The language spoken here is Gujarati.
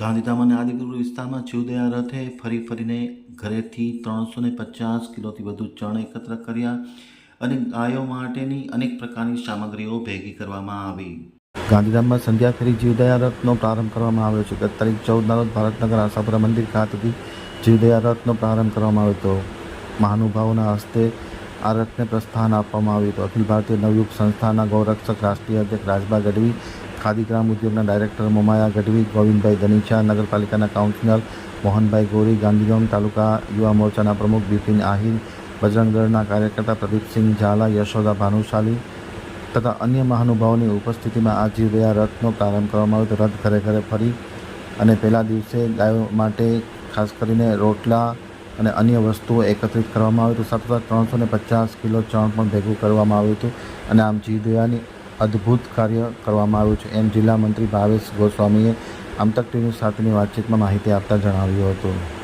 ગાંધીધામ અને આદિપુર વિસ્તારમાં જીવદયા રથે ફરી ફરીને ઘરેથી ત્રણસો ને પચાસ કિલોથી વધુ ચણ એકત્ર કર્યા અને ગાયો માટેની અનેક પ્રકારની સામગ્રીઓ ભેગી કરવામાં આવી. ગાંધીધામમાં સંધ્યા ફેરી જીવદયા રથનો પ્રારંભ કરવામાં આવ્યો છે. ગત તારીખ ચૌદના રોજ ભારતનગર આશાપુરા મંદિર ખાતેથી જીવદયા રથનો પ્રારંભ કરવામાં આવ્યો હતો. મહાનુભાવોના હસ્તે આ રથને પ્રસ્થાન આપવામાં આવ્યું હતું. અખિલ ભારતીય નવયુગ સંસ્થાના ગૌરક્ષક, રાષ્ટ્રીય અધ્યક્ષ રાજભા ગઢવી ખાદી ગ્રામ ઉદ્યોગના ડાયરેક્ટર મોમાયા ગઢવી, ગોવિંદભાઈ ધનીચા, નગરપાલિકાના કાઉન્સિલર મોહનભાઈ ગોરી, ગાંધીધામ તાલુકા યુવા મોરચાના પ્રમુખ બિપિન આહિર, બજરંગ કાર્યકર્તા પ્રદીપસિંહ ઝાલા, યશોદા ભાનુશાલી તથા અન્ય મહાનુભાવોની ઉપસ્થિતિમાં આ જીવદયા રથનો પ્રારંભ કરવામાં આવ્યો રથ ઘરે ઘરે ફરી અને પહેલા દિવસે ગાયો માટે ખાસ કરીને રોટલા અને અન્ય વસ્તુઓ એકત્રિત કરવામાં આવી હતું. સાથોસાથ ત્રણસો ને પચાસ કિલો ચણ પણ ભેગું કરવામાં આવ્યું હતું અને આમ જીવદયાની અદ્ભુત કાર્ય કરવામાં આવ્યું છે. એમ જિલ્લા મંત્રી ભાવેશ ગોસ્વામીએ આમતક ટીવી સાથેની વાતચીતમાં માહિતી આપતા જણાવ્યું હતું.